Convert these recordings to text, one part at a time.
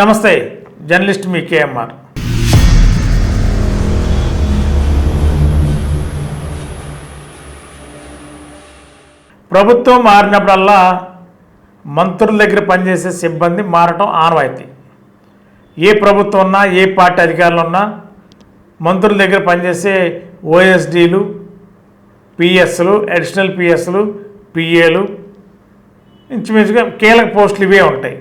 నమస్తే జర్నలిస్ట్ మీ కేఎంఆర్. ప్రభుత్వం మారినప్పుడల్లా మంత్రుల దగ్గర పనిచేసే సిబ్బంది మారటం ఆనవాయితీ. ఏ ప్రభుత్వం ఉన్నా ఏ పార్టీ అధికారులు ఉన్నా మంత్రుల దగ్గర పనిచేసే ఓఎస్డీలు పిఎస్లు అడిషనల్ పిఎస్లు పిఏలు ఇంచుమించుగా కీలక పోస్టులు ఇవే ఉంటాయి.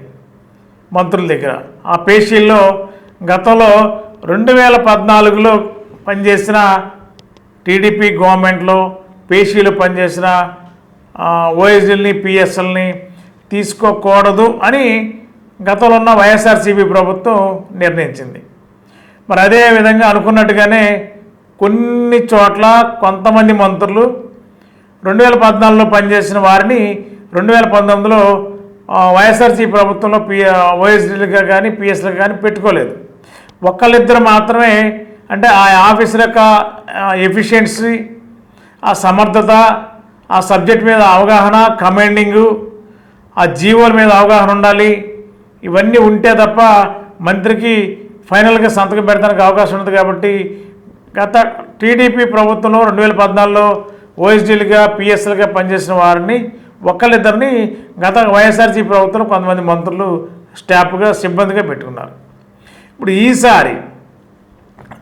మంత్రుల దగ్గర. ఆ పేషీల్లో గతంలో రెండు వేల పద్నాలుగులో పనిచేసిన టీడీపీ గవర్నమెంట్లో పేషీలు పనిచేసిన ఓఎస్ఎల్ని పిఎస్ఎల్ని తీసుకోకూడదు అని గతంలో ఉన్న వైఎస్ఆర్సీపీ ప్రభుత్వం నిర్ణయించింది. మరి అదే విధంగా అనుకున్నట్టుగానే కొన్ని చోట్ల కొంతమంది మంత్రులు రెండు వేల పద్నాలుగులో పనిచేసిన వారిని రెండు వేల పంతొమ్మిదిలో వైఎస్ఆర్సీ ప్రభుత్వంలో పి ఓఎస్డీలుగా కానీ పిఎస్లుగా కానీ పెట్టుకోలేదు. ఒక్కళ్ళిద్దరు మాత్రమే అంటే ఆ ఆఫీసుల యొక్క ఎఫిషియన్సీ ఆ సమర్థత ఆ సబ్జెక్ట్ మీద అవగాహన కమాండింగు ఆ జీవోల మీద అవగాహన ఉండాలి. ఇవన్నీ ఉంటే తప్ప మంత్రికి ఫైనల్గా సంతకం పెడతానికి అవకాశం ఉంటుంది కాబట్టి గత టీడీపీ ప్రభుత్వంలో రెండు వేల పద్నాలుగులో ఓఎస్డీలుగా పిఎస్ఎల్గా పనిచేసిన వారిని ఒక్కళ్ళిద్దరిని గత వైఎస్ఆర్సీ ప్రభుత్వం కొంతమంది మంత్రులు స్టాఫ్గా సిబ్బందిగా పెట్టుకున్నారు. ఇప్పుడు ఈసారి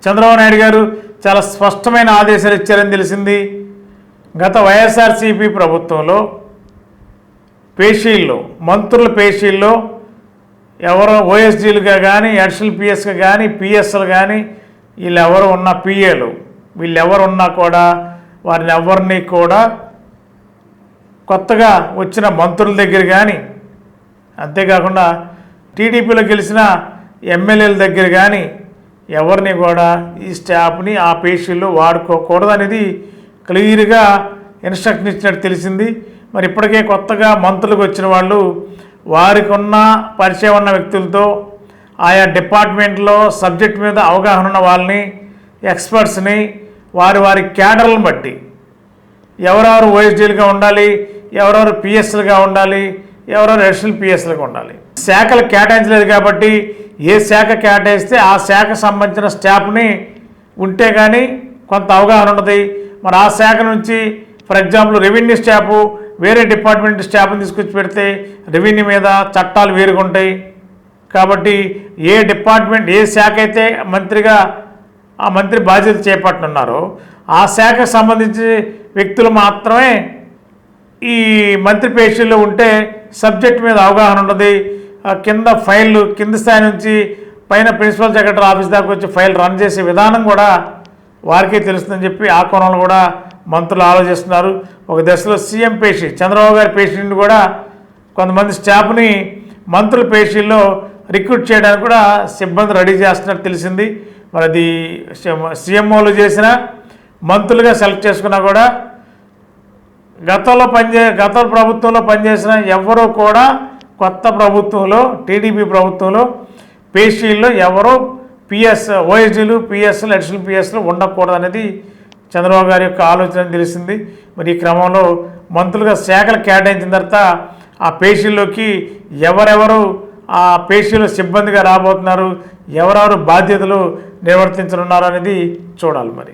చంద్రబాబు నాయుడు గారు చాలా స్పష్టమైన ఆదేశాలు ఇచ్చారని తెలిసింది. గత వైఎస్ఆర్సీపీ ప్రభుత్వంలో పేషీల్లో మంత్రుల పేషీల్లో ఎవరో ఓఎస్డీలుగా కానీ అడిషనల్ పిఎస్గా కానీ పిఎస్ఎల్ కానీ వీళ్ళు ఎవరు ఉన్న పిఏలు వీళ్ళు ఎవరు ఉన్నా కూడా వారిని ఎవరిని కూడా కొత్తగా వచ్చిన మంత్రుల దగ్గర కానీ అంతేకాకుండా టీడీపీలో గెలిచిన ఎమ్మెల్యేల దగ్గర కానీ ఎవరిని కూడా ఈ స్టాఫ్ని ఆ పేషీల్లో వాడుకోకూడదు అనేది క్లియర్గా ఇన్స్ట్రక్షన్ ఇచ్చినట్టు తెలిసింది. మరి ఇప్పటికే కొత్తగా మంత్రులకు వచ్చిన వాళ్ళు వారికి ఉన్న పరిచయం ఉన్న వ్యక్తులతో ఆయా డిపార్ట్మెంట్లో సబ్జెక్ట్ మీద అవగాహన ఉన్న వాళ్ళని ఎక్స్పర్ట్స్ని వారి వారి క్యాడర్లను బట్టి ఎవరెవరు ఓఎస్డీలుగా ఉండాలి ఎవరెవరు పిఎస్లుగా ఉండాలి ఎవరెవరు అడిషనల్ పిఎస్లుగా ఉండాలి. శాఖలు కేటాయించలేదు కాబట్టి ఏ శాఖ కేటాయిస్తే ఆ శాఖకు సంబంధించిన స్టాఫ్ని ఉంటే కానీ కొంత అవగాహన ఉన్నది మరి ఆ శాఖ నుంచి ఫర్ ఎగ్జాంపుల్ రెవెన్యూ స్టాఫ్ వేరే డిపార్ట్మెంట్ స్టాఫ్ని తీసుకొచ్చి పెడితే రెవెన్యూ మీద చట్టాలు వేరుగా ఉంటాయి. కాబట్టి ఏ డిపార్ట్మెంట్ ఏ శాఖ అయితే మంత్రిగా ఆ మంత్రి బాధ్యత చేపట్టనున్నారో ఆ శాఖకు సంబంధించి వ్యక్తులు మాత్రమే ఈ మంత్రి పేషీల్లో ఉంటే సబ్జెక్ట్ మీద అవగాహన ఉన్నది కింద ఫైళ్ళు కింద స్థాయి నుంచి పైన ప్రిన్సిపల్ సెక్రటరీ ఆఫీస్ దాకా వచ్చి ఫైల్ రన్ చేసే విధానం కూడా వారికే తెలుస్తుందని చెప్పి ఆ కోణంలో కూడా మంత్రులు ఆలోచిస్తున్నారు. ఒక దశలో సీఎం పేషీ చంద్రబాబు గారి పేషీని కూడా కొంతమంది స్టాఫ్ని మంత్రుల పేషీల్లో రిక్రూట్ చేయడానికి కూడా సిబ్బంది రెడీ చేస్తున్నట్టు తెలిసింది. మరి అది సీఎంఓలు చేసినా మంత్రులుగా సెలెక్ట్ చేసుకున్నా కూడా గతంలో పనిచే గత ప్రభుత్వంలో పనిచేసిన ఎవరూ కూడా కొత్త ప్రభుత్వంలో టీడీపీ ప్రభుత్వంలో పేషీల్లో ఎవరో పిఎస్ ఓఎస్డీలు పిఎస్లు అడిషనల్ పిఎస్లు ఉండకూడదు అనేది చంద్రబాబు గారి యొక్క ఆలోచన తెలిసింది. మరి ఈ క్రమంలో మంత్రులుగా శాఖలు కేటాయించిన తర్వాత ఆ పేషీల్లోకి ఎవరెవరు ఆ పేషీలు సిబ్బందిగా రాబోతున్నారు ఎవరెవరు బాధ్యతలు నిర్వర్తించనున్నారు అనేది చూడాలి మరి.